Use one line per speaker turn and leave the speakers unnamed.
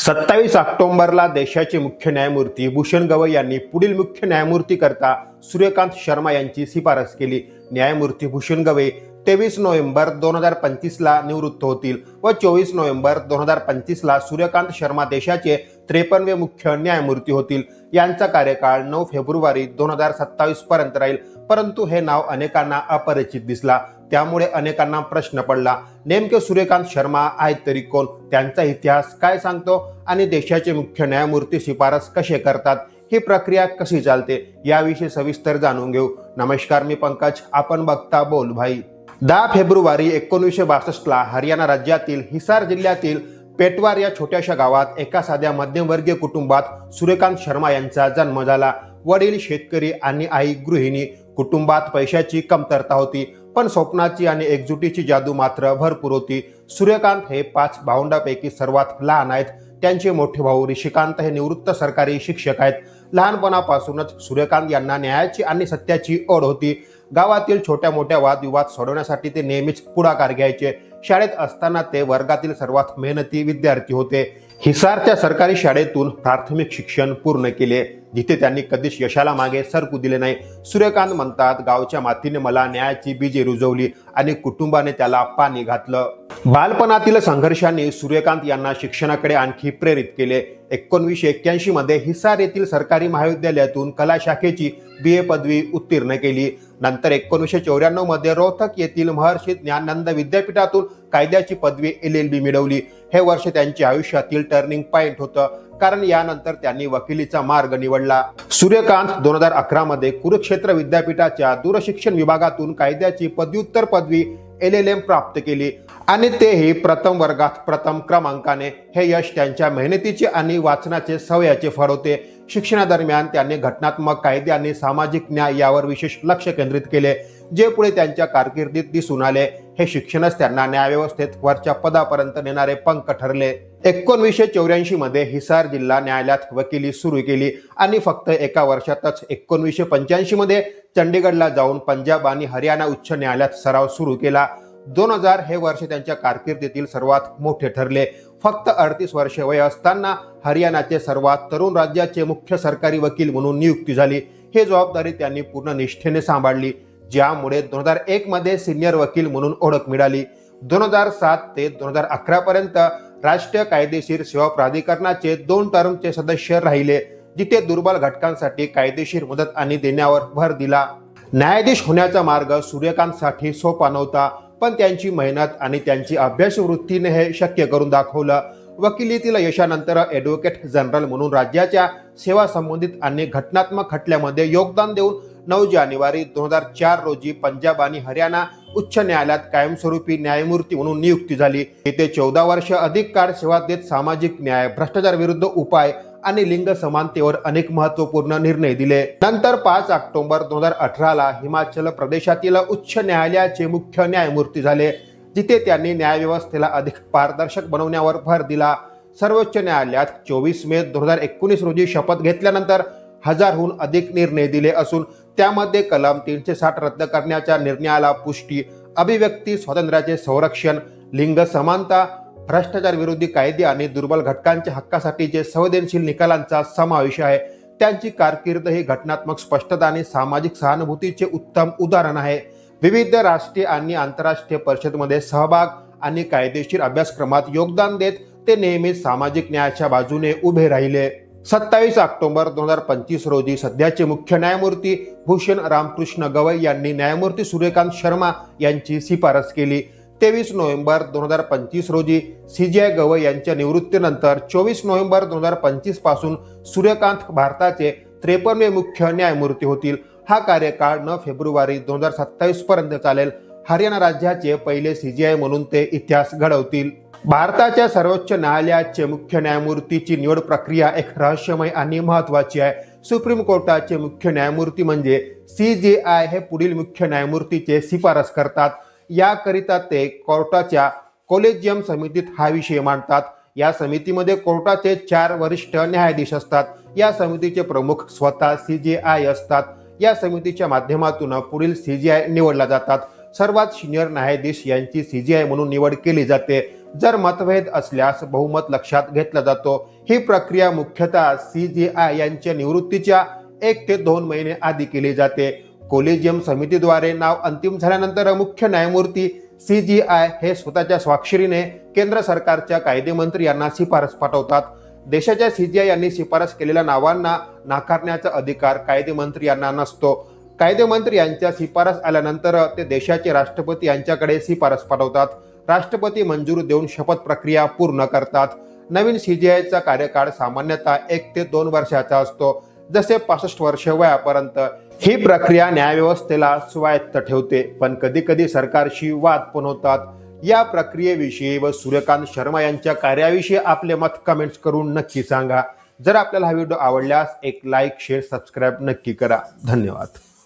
सत्तावीस ऑक्टोबरला देशाचे मुख्य न्यायमूर्ती भूषण गवई यांनी पुढील मुख्य न्यायमूर्तीकरता सूर्यकांत शर्मा यांची शिफारस केली. न्यायमूर्ती भूषण गवई तेवीस नोव्हेंबर दोन हजार पंचवीसला निवृत्त होतील व चोवीस नोव्हेंबर दोन हजार पंचवीसला सूर्यकांत शर्मा देशाचे त्रेपन्नवे मुख्य न्यायमूर्ती होतील. यांचा कार्यकाळ नऊ फेब्रुवारी दोन हजार सत्तावीस पर्यंत राहील. परंतु हे नाव अनेकांना अपरिचित दिसला. त्यामुळे अनेकांना प्रश्न पडला. नेमके सूर्यकांत शर्मा आहेत तरी कोण? त्यांचा इतिहास काय सांगतो? आणि देशाचे मुख्य न्यायमूर्ती शिफारस कसे करतात? ही प्रक्रिया कशी चालते? याविषयी सविस्तर जाणून घेऊ. नमस्कार मी पंकज. आपण बघता बोल भाई. दहा फेब्रुवारी एकोणीसशे बासष्टला हरियाणा राज्यातील हिसार जिल्ह्यातील पेटवार या छोट्याशा गावात एका साध्या मध्यमवर्गीय कुटुंबात सूर्यकांत शर्मा यांचा जन्म झाला. वडील शेतकरी आणि आई गृहिणी कुटुंबात पैशाची कमतरता होती. पण स्वप्नाची आणि एकजुटीची जादू मात्र भरपूर होती. सूर्यकांत हे पाच भावंडापैकी सर्वात लहान आहेत. त्यांचे मोठे भाऊ ऋषिकांत हे निवृत्त सरकारी शिक्षक आहेत. लहानपणापासूनच सूर्यकांत यांना न्यायाची आणि सत्याची ओढ होती. गावातील छोट्या मोठ्या वादविवाद सोडवण्यासाठी ते नेहमीच पुढाकार घ्यायचे. शाळेत असताना ते वर्गातील सर्वात मेहनती विद्यार्थी होते. हिसारच्या सरकारी शाळेतून प्राथमिक शिक्षण पूर्ण केले जिथे त्यांनी कधीच यशाला मागे सरकू दिले नाही. सूर्यकांत म्हणतात गावच्या मातीने मला न्यायाची बीजे रुजवली आणि कुटुंबाने त्याला पाणी घातलं. बालपणातील संघर्षांनी सूर्यकांत यांना शिक्षणाकडे आणखी प्रेरित केले. एकोणवीसशे एक्क्याऐंशी मध्ये हिसार येथील सरकारी महाविद्यालयातून कला शाखेची बी ए पदवी उत्तीर्ण केली. नंतर एकोणीसशे चौऱ्याण्णवमध्ये रोहतक येथील महर्षी ज्ञानानंद विद्यापीठातून कायद्याची पदवी एल एल बी मिळवली. हे वर्ष त्यांच्या आयुष्यातील टर्निंग पॉइंट होतं. कारण यानंतर त्यांनी वकिलीचा मार्ग निवडला. सूर्यकांत दोन हजार अकरा मध्ये कुरुक्षेत्र विद्यापीठाच्या दूरशिक्षण विभागातून कायद्याची पदव्युत्तर पदवी एल एल एम प्राप्त केली. आणि तेही प्रथम वर्गात प्रथम क्रमांकाने. हे यश त्यांच्या मेहनतीचे आणि वाचनाचे सवयाचे फळ होते. शिक्षणादरम्यान त्यांनी घटनात्मक कायदे आणि सामाजिक न्याय यावर विशेष लक्ष केंद्रित केले जे पुढे त्यांच्या कारकिर्दीत दिसून आले. हे शिक्षणच त्यांना न्यायव्यवस्थेत वरच्या पदापर्यंत नेणारे पंख ठरले. एकोणवीसशे चौऱ्याऐंशी मध्ये हिसार जिल्हा न्यायालयात वकिली सुरू केली आणि फक्त एका वर्षातच एकोणवीसशे पंच्याऐंशी मध्ये चंडीगडला जाऊन पंजाब आणि हरियाणा उच्च न्यायालयात सराव सुरू केला. दोन हजार हे वर्ष त्यांच्या कारकिर्दीतील सर्वात मोठे ठरले. फक्त अडतीस वर्षे वय असताना हरियाणाचे सर्वात तरुण राज्याचे मुख्य सरकारी वकील म्हणून नियुक्ती झाली. ही जबाबदारी त्यांनी पूर्ण निष्ठेने सांभाळली. ज्यामुळे दोन हजार एक मध्ये सिनियर वकील म्हणून ओळख मिळाली. दोन हजार सात ते दोन हजार अकरा पर्यंत राष्ट्रीय कायदेशीर सेवा प्राधिकरणाचे दोन टर्मचे सदस्य राहिले जिथे दुर्बल घटकांसाठी कायदेशीर मदत आणि देण्यावर भर दिला. न्यायाधीश होण्याचा मार्ग सूर्यकांतसाठी सोपा नव्हता पण त्यांची मेहनत आणि त्यांची अभ्यास वृत्तीने हे शक्य करून दाखवलं. वकिलीतील यशानंतर ॲडव्होकेट जनरल म्हणून राज्याच्या सेवा संबंधित आणि घटनात्मक खटल्यामध्ये योगदान देऊन नऊ जानेवारी दोन हजार चार रोजी पंजाब आणि हरियाणा उच्च न्यायालयात कायमस्वरूपी न्यायमूर्ती म्हणून नियुक्ती झाली. येथे चौदा वर्ष अधिक काळ सेवा देत सामाजिक न्याय भ्रष्टाचार विरुद्ध उपाय आणि लिंग समानतेवर अनेक महत्त्वपूर्ण निर्णय दिले. नंतर पाच ऑक्टोबर दोन हजार अठराला हिमाचल प्रदेशातील उच्च न्यायालयाचे मुख्य न्यायमूर्ती झाले जिथे त्यांनी न्यायव्यवस्थेला अधिक पारदर्शक बनवण्यावर भर दिला. सर्वोच्च न्यायालयात चोवीस मे दोन हजार एकोणीस रोजी शपथ घेतल्यानंतर हजारहून अधिक निर्णय दिले असून त्यामध्ये कलम तीनशे साठ रद्द करण्याच्या निर्णयाला पुष्टी अभिव्यक्ती स्वातंत्र्याचे संरक्षण लिंग समानता भ्रष्टाचार विरोधी कायदे आणि दुर्बल घटकांच्या हक्कासाठी जे संवेदनशील निकालांचा समावेश आहे त्यांची कारकीर्द ही घटनात्मक स्पष्टता आणि सामाजिक सहानुभूतीचे उत्तम उदाहरण आहे. विविध राष्ट्रीय आणि आंतरराष्ट्रीय परिषदमध्ये सहभाग आणि कायदेशीर अभ्यासक्रमात योगदान देत ते नेहमीच सामाजिक न्यायाच्या बाजूने उभे राहिले. सत्तावीस ऑक्टोबर दोन हजार पंचवीस रोजी सध्याचे मुख्य न्यायमूर्ती भूषण रामकृष्ण गवई यांनी न्यायमूर्ती सूर्यकांत शर्मा यांची शिफारस केली. तेवीस नोव्हेंबर दोन हजार पंचवीस रोजी सीजीआय गवई यांच्या निवृत्तीनंतर चोवीस नोव्हेंबर दोन हजार पंचवीसपासून सूर्यकांत भारताचे त्रेपन्नवे मुख्य न्यायमूर्ती होतील. हा कार्यकाळ न फेब्रुवारी दोन हजार सत्तावीस पर्यंत चालेल. हरियाणा राज्याचे पहिले सीजीआय म्हणून ते इतिहास घडवतील. भारताच्या सर्वोच्च न्यायालयाचे मुख्य न्यायमूर्तीची निवड प्रक्रिया एक रहस्यमय आणि महत्वाची आहे. सुप्रीम कोर्टाचे मुख्य न्यायमूर्ती म्हणजे सी जे आय हे पुढील मुख्य न्यायमूर्तीचे शिफारस करतात. याकरिता ते कोर्टाच्या कोलेजियम समितीत हा विषय मांडतात. या समितीमध्ये कोर्टाचे चार वरिष्ठ न्यायाधीश असतात. या समितीचे प्रमुख स्वतः सी जे आय असतात. या समितीच्या माध्यमातून पुढील सी जे आय निवडला जातात. सर्वात सिनियर न्यायाधीश यांची सी जी आय म्हणून निवड केली जाते. जर मतभेद असल्यास बहुमत लक्षात घेतला जातो. ही प्रक्रिया मुख्यतः सी जी आय यांच्या निवृत्तीच्या एक ते दोन महिने आधी केली जाते. कोलेजियम समितीद्वारे नाव अंतिम झाल्यानंतर मुख्य न्यायमूर्ती सी जी आय हे स्वतःच्या स्वाक्षरीने केंद्र सरकारच्या कायदेमंत्री यांना शिफारस पाठवतात. देशाच्या सी जी आय यांनी शिफारस केलेल्या नावांना नाकारण्याचा अधिकार कायदेमंत्री यांना नसतो. कायदेमंत्री यांच्या शिफारस आल्यानंतर ते देशाचे राष्ट्रपती यांच्याकडे शिफारस पाठवतात. राष्ट्रपती मंजूर देऊन शपथ प्रक्रिया पूर्ण करतात. नवीन सीजीआयचा कार्यकाळ सामान्यतः एक ते दोन वर्षाचा असतो. जसे पासष्ट वर्ष वयापर्यंत ही प्रक्रिया न्यायव्यवस्थेला स्वायत्त ठेवते. पण कधी कधी सरकारशी वाद पण होतात. या प्रक्रियेविषयी व सूर्यकांत शर्मा यांच्या कार्याविषयी आपले मत कमेंट्स करून नक्की सांगा. जर आपल्याला हा व्हिडिओ आवडल्यास एक लाईक शेअर सबस्क्राईब नक्की करा. धन्यवाद.